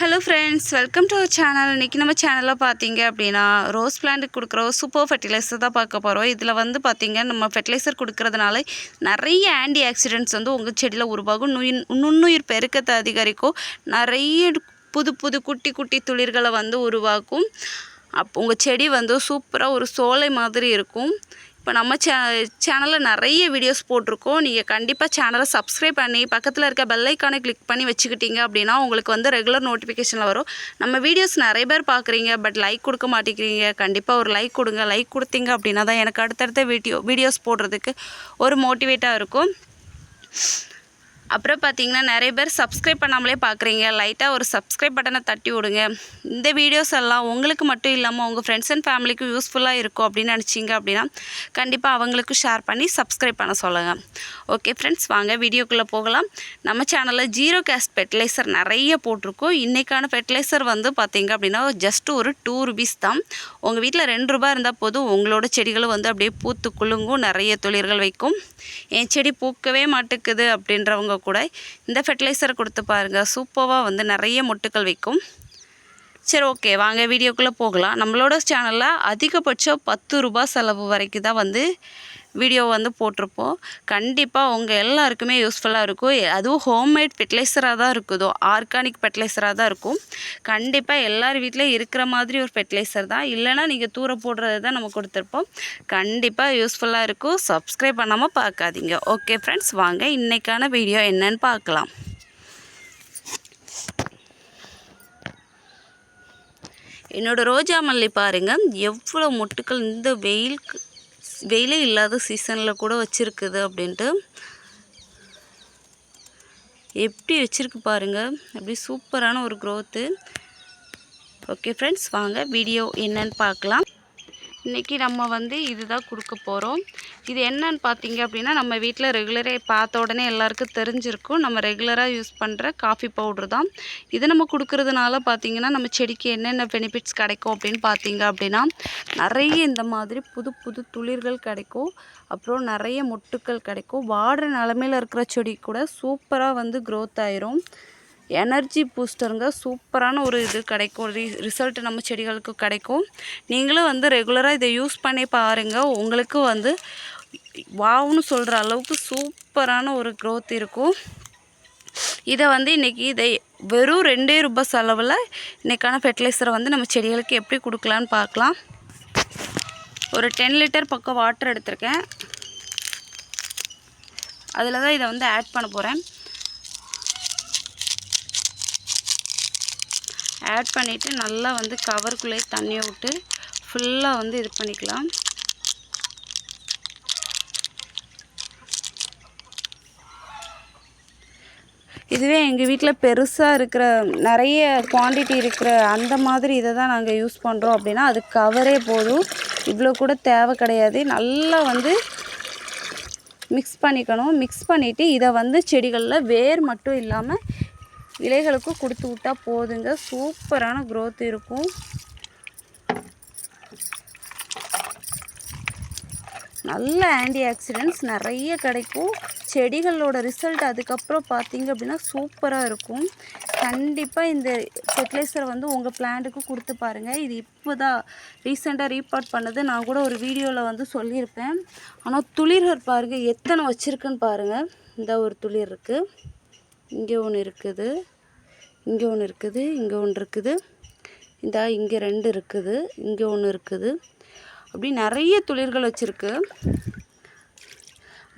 Hello friends welcome to our channel இன்றைக்கி நம்ம சேனலில் பார்த்தீங்க அப்படின்னா ரோஸ் பிளான்ட்டுக்கு கொடுக்குற சூப்பர் ஃபெர்டிலைசர் தான் பார்க்க போகிறோம் இதில் வந்து பார்த்திங்க நம்ம ஃபெர்டிலைசர் கொடுக்கறதுனால நிறைய ஆன்டி ஆக்சிடென்ட்ஸ் வந்து உங்கள் செடியில் உருவாகும். நுயிர் நுண்ணுயிர் பெருக்கத்தை அதிகரிக்கும். நிறைய புது புது குட்டி குட்டி துளிர்களை வந்து உருவாக்கும். அப் உங்கள் செடி வந்து சூப்பராக ஒரு சோலை மாதிரி இருக்கும். இப்போ நம்ம சே சேனலில் நிறைய வீடியோஸ் போட்டிருக்கோம். நீங்கள் கண்டிப்பாக சேனலை சப்ஸ்கிரைப் பண்ணி பக்கத்தில் இருக்க பெல்லைக்கானை கிளிக் பண்ணி வச்சுக்கிட்டீங்க அப்படின்னா உங்களுக்கு வந்து ரெகுலர் நோட்டிஃபிகேஷனில் வரும். நம்ம வீடியோஸ் நிறைய பேர் பார்க்குறீங்க பட் லைக் கொடுக்க மாட்டேங்கிறீங்க. கண்டிப்பாக ஒரு லைக் கொடுங்க. லைக் கொடுத்தீங்க அப்படின்னா தான் எனக்கு அடுத்தடுத்த வீடியோ வீடியோஸ் போடுறதுக்கு ஒரு மோட்டிவேட்டாக இருக்கும். அப்புறம் பார்த்தீங்கன்னா நிறைய பேர் சப்ஸ்கிரைப் பண்ணாமலே பார்க்குறீங்க. லைட்டாக ஒரு சப்ஸ்கிரைப் பட்டனை தட்டி விடுங்க. இந்த வீடியோஸ் எல்லாம் உங்களுக்கு மட்டும் இல்லாமல் உங்கள் ஃப்ரெண்ட்ஸ் அண்ட் ஃபேமிலிக்கும் யூஸ்ஃபுல்லாக இருக்கும் அப்படின்னு நினச்சிங்க அப்படின்னா கண்டிப்பாக அவங்களுக்கும் ஷேர் பண்ணி சப்ஸ்கிரைப் பண்ண சொல்லுங்கள் ஓகே ஃப்ரெண்ட்ஸ் வாங்க வீடியோக்குள்ளே போகலாம். நம்ம சேனலில் ஜீரோ கேஸ்ட் ஃபெர்டிலைசர் நிறைய போட்டிருக்கோம். இன்றைக்கான ஃபெர்டிலைசர் வந்து பார்த்தீங்க அப்படின்னா ஜஸ்ட் ஒரு டூ ருபீஸ் தான். உங்கள் வீட்டில் ரெண்டு ரூபா இருந்தால் போதும். உங்களோட செடிகளும் வந்து அப்படியே பூத்து குலுங்கும். நிறைய தொழில்கள் வைக்கும். என் செடி பூக்கவே மாட்டேக்குது அப்படின்றவங்க கூட இந்த ஃபெர்டிலைசர் கொடுத்து பாருங்கள் சூப்பராக வந்து நிறைய மொட்டுக்கள் வைக்கும். சரி ஓகே வாங்க வீடியோக்குள்ளே போகலாம். நம்மளோட சேனலில் அதிகபட்சம் பத்து ரூபா செலவு வரைக்கும் தான் வந்து வீடியோ வந்து போட்டிருப்போம். கண்டிப்பாக உங்கள் எல்லாருக்குமே யூஸ்ஃபுல்லாக இருக்கும். அதுவும் ஹோம்மேட் ஃபெர்டிலைசராக தான் இருக்குதோ ஆர்கானிக் ஃபெர்டிலைசராக தான் இருக்கும். கண்டிப்பாக எல்லார் வீட்லேயும் இருக்கிற மாதிரி ஒரு ஃபெர்டிலைசர் தான். இல்லைனா நீங்கள் தூர போடுறது தான் நம்ம கொடுத்துருப்போம். கண்டிப்பாக யூஸ்ஃபுல்லாக இருக்கும். சப்ஸ்கிரைப் பண்ணாமல் பார்க்காதீங்க. ஓகே ஃப்ரெண்ட்ஸ் வாங்க. இன்றைக்கான வீடியோ என்னன்னு பார்க்கலாம். என்னோடய ரோஜா மல்லி பாருங்கள் எவ்வளோ மொட்டுக்கள் இந்த வெயிலுக்கு வெயிலே இல்லாத சீசனில் கூட வச்சுருக்குது அப்படின்ட்டு. எப்படி வச்சுருக்கு பாருங்கள் அப்படி சூப்பரான ஒரு க்ரோத்து ஓகே ஃப்ரெண்ட்ஸ் வாங்க வீடியோ என்னன்னு பார்க்கலாம். இன்றைக்கி நம்ம வந்து இதுதான் கொடுக்க போகிறோம் இது என்னன்னு பார்த்தீங்க அப்படின்னா நம்ம வீட்டில் ரெகுலராக பார்த்த உடனே எல்லாருக்கும் தெரிஞ்சிருக்கும். நம்ம ரெகுலராக யூஸ் பண்ணுற காஃபி பவுட்ரு தான். இது நம்ம கொடுக்கறதுனால பார்த்தீங்கன்னா நம்ம செடிக்கு என்னென்ன பெனிஃபிட்ஸ் கிடைக்கும் அப்படின்னு பார்த்தீங்க அப்படின்னா நிறைய இந்த மாதிரி புது புது துளிர்கள் கிடைக்கும். அப்புறம் நிறைய மொட்டுக்கள் கிடைக்கும். வாடுற நிலமையில் இருக்கிற செடி கூட சூப்பராக வந்து க்ரோத் ஆயிரும். எனர்ஜி பூஸ்டருங்க சூப்பரான ஒரு இது கிடைக்கும். ரி ரிசல்ட் நம்ம செடிகளுக்கு கிடைக்கும். நீங்களும் வந்து ரெகுலராக இதை யூஸ் பண்ணி பாருங்கள் உங்களுக்கு வந்து வாவுன்னு சொல்கிற அளவுக்கு சூப்பரான ஒரு க்ரோத் இருக்கும். இதை வந்து இன்றைக்கி இதை வெறும் ரெண்டே ரூபாய் செலவில் இன்றைக்கான ஃபெர்டிலைசரை வந்து நம்ம செடிகளுக்கு எப்படி கொடுக்கலான்னு பார்க்கலாம். ஒரு டென் லிட்டர் பக்கம் வாட்டர் எடுத்திருக்கேன். அதில் தான் இதை வந்து ஆட் பண்ண போகிறேன் ஆட் பண்ணிவிட்டு நல்லா வந்து கவருக்குள்ளே தண்ணியை விட்டு ஃபுல்லாக வந்து இது பண்ணிக்கலாம். இதுவே எங்கள் வீட்டில் பெருசாக இருக்கிற நிறைய குவான்டிட்டி இருக்கிற அந்த மாதிரி இதை தான் நாங்கள் யூஸ் பண்ணுறோம் அப்படின்னா அது கவரே போதும். இவ்வளோ கூட தேவை கிடையாது. நல்லா வந்து மிக்ஸ் பண்ணிக்கணும். மிக்ஸ் பண்ணிவிட்டு இதை வந்து செடிகளில் வேர் மட்டும் இல்லாமல் இலைகளுக்கும் கொடுத்து விட்டால் போதுங்க. சூப்பரான க்ரோத் இருக்கும். நல்ல ஆன்டி ஆக்சிடென்ட்ஸ் நிறைய கிடைக்கும். செடிகளோட ரிசல்ட் அதுக்கப்புறம் பார்த்தீங்க அப்படின்னா சூப்பராக இருக்கும். கண்டிப்பாக இந்த ஃபெர்டிலைசரை வந்து உங்கள் பிளான்ட்டுக்கு கொடுத்து பாருங்கள் இது இப்போ தான் ரீசெண்டாக ரீபார்ட் பண்ணது. நான் கூட ஒரு வீடியோவில் வந்து சொல்லியிருப்பேன். ஆனால் துளிர்கள் பாருங்கள் எத்தனை வச்சுருக்குன்னு பாருங்கள் இந்த ஒரு துளிர் இருக்குது இங்கே ஒன்று இருக்குது. இங்கே ஒன்று இருக்குது. இங்கே ஒன்று இருக்குது. இந்த இங்கே ரெண்டு இருக்குது. இங்கே ஒன்று இருக்குது. அப்படி நிறைய துளிர்கள் வச்சுருக்கு.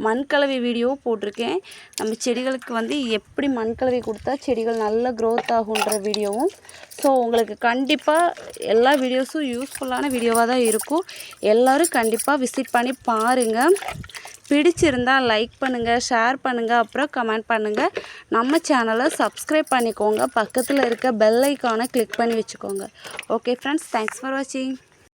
மண்கலவை வீடியோவும் போட்டிருக்கேன். நம்ம செடிகளுக்கு வந்து எப்படி மண்கலவை கொடுத்தா செடிகள் நல்ல க்ரோத் ஆகுன்ற வீடியோவும் ஸோ உங்களுக்கு கண்டிப்பாக எல்லா வீடியோஸும் யூஸ்ஃபுல்லான வீடியோவாக தான் இருக்கும். எல்லோரும் கண்டிப்பாக விசிட் பண்ணி பாருங்கள் பிடிச்சிருந்தால் லைக் பண்ணுங்கள் ஷேர் பண்ணுங்கள் அப்புறம் கமெண்ட் பண்ணுங்கள் நம்ம சேனலை சப்ஸ்கிரைப் பண்ணிக்கோங்க. பக்கத்தில் இருக்க பெல் ஐக்கானை கிளிக் பண்ணி வச்சுக்கோங்க. ஓகே ஃப்ரெண்ட்ஸ் தேங்க்ஸ் ஃபார் வாட்சிங்